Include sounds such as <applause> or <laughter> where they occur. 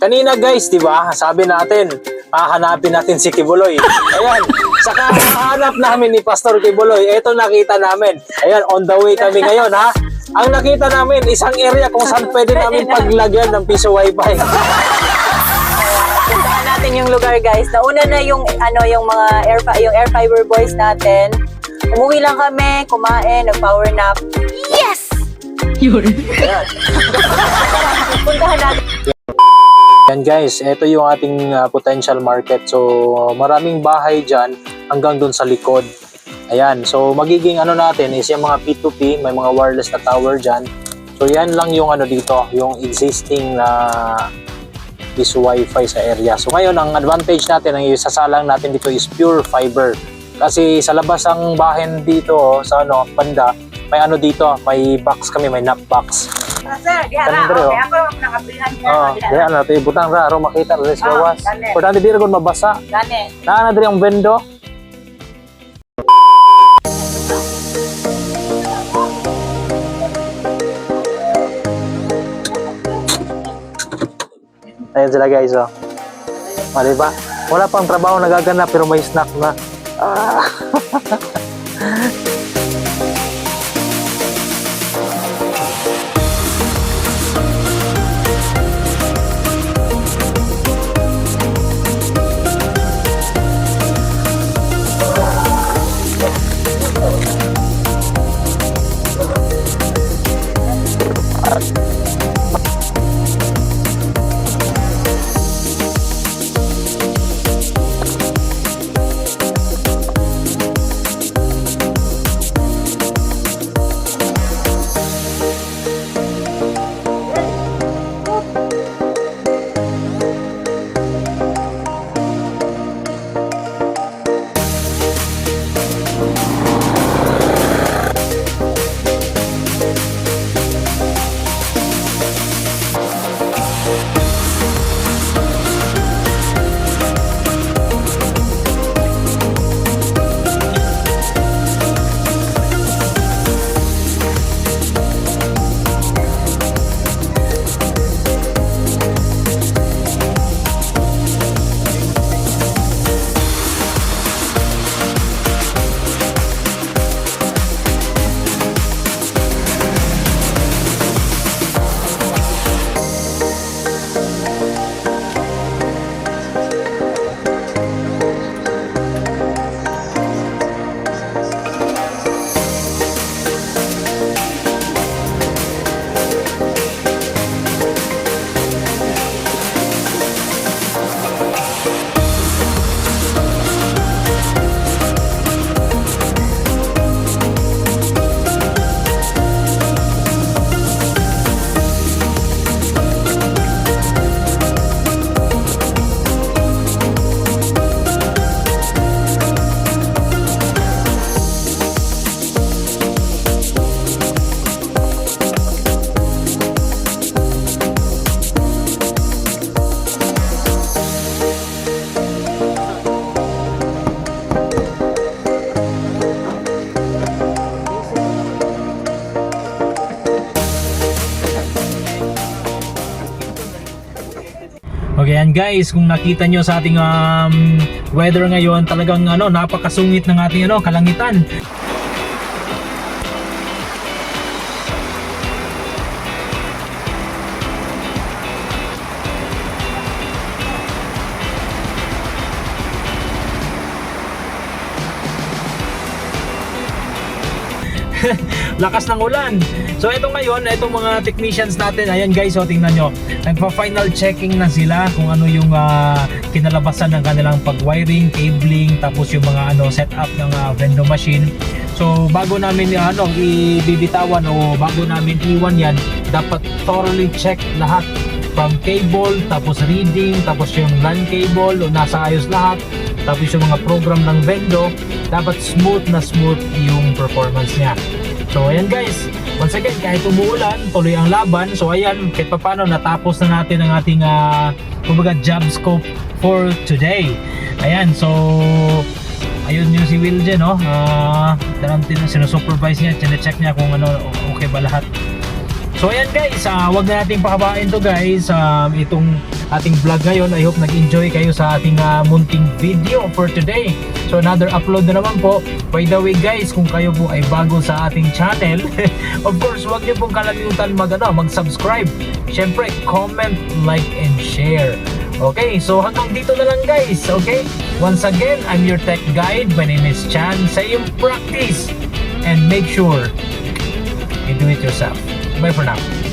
Kanina guys, di ba? Sabi natin, hahanapin natin si Kibuloy. Ayan, saka hanap namin ni Pastor Kibuloy. Ito nakita namin. Ayan, on the way kami ngayon ha. Ang nakita namin, isang area kung saan pwede namin <laughs> paglagyan ng piso wifi. Puntahan natin yung lugar guys. Nauna na yung ano yung mga air yung air fiber boys natin. Umuwi lang kami, kumain, nag-power nap. Yes! Ayan. <laughs> Puntahan natin. Yan guys, ito yung ating uh, potential market. So maraming bahay dyan hanggang dun sa likod. Ayan, so magiging ano natin is yung mga P2P, may mga wireless na tower dyan. So yan lang yung ano dito, yung existing na is wifi sa area. So ngayon, ang advantage natin, ang isasalang natin dito is pure fiber. Kasi sa labas ang bahen dito, sa ano, banda, may ano dito, may box kami, may knock box. Ah, sir, di Kanang dere, oh. ako nakablihan Oh, kaya ano, ito ibutang raro makita, let's Ah, gawas. dali. Importante di rin kung mabasa. Gani. Naa na diri ang bendo. Ayan sila guys, oh. Ah, di ba? Wala pang trabaho nagaganap pero may snack na. Ah. <laughs> Guys, kung nakita nyo sa ating um, weather ngayon, talagang ano, napakasungit ng ating ano, kalangitan. <laughs> lakas ng ulan. So ito ngayon, itong mga technicians natin, ayan guys, so tingnan nyo, nagpa-final checking na sila kung ano yung ah, kinalabasan ng kanilang pag-wiring, cabling, tapos yung mga ano setup ng ah, vending machine. So bago namin ah, ano ibibitawan o bago namin iwan yan, dapat thoroughly check lahat from cable, tapos reading, tapos yung LAN cable, o nasa ayos lahat, tapos yung mga program ng vendo, dapat smooth na smooth yung performance niya. So ayan guys, once again kahit umuulan, tuloy ang laban. So ayan, kahit paano natapos na natin ang ating uh, kumbaga job scope for today. Ayan, so ayun yung si Will dyan, no? Uh, sinusupervise niya, check niya kung ano, okay ba lahat. So ayan guys, ah, wag na natin pahabain to guys. Um, itong ating vlog ngayon. I hope nag-enjoy kayo sa ating ah, munting video for today. So another upload na naman po. By the way guys, kung kayo po ay bago sa ating channel, <laughs> of course, wag niyo pong kalalimutan mag, ano, mag-subscribe. Siyempre, comment, like, and share. Okay, so hanggang dito na lang guys, okay? Once again, I'm your tech guide. My name is Chan. Say yung practice and make sure you do it yourself. Bye for now.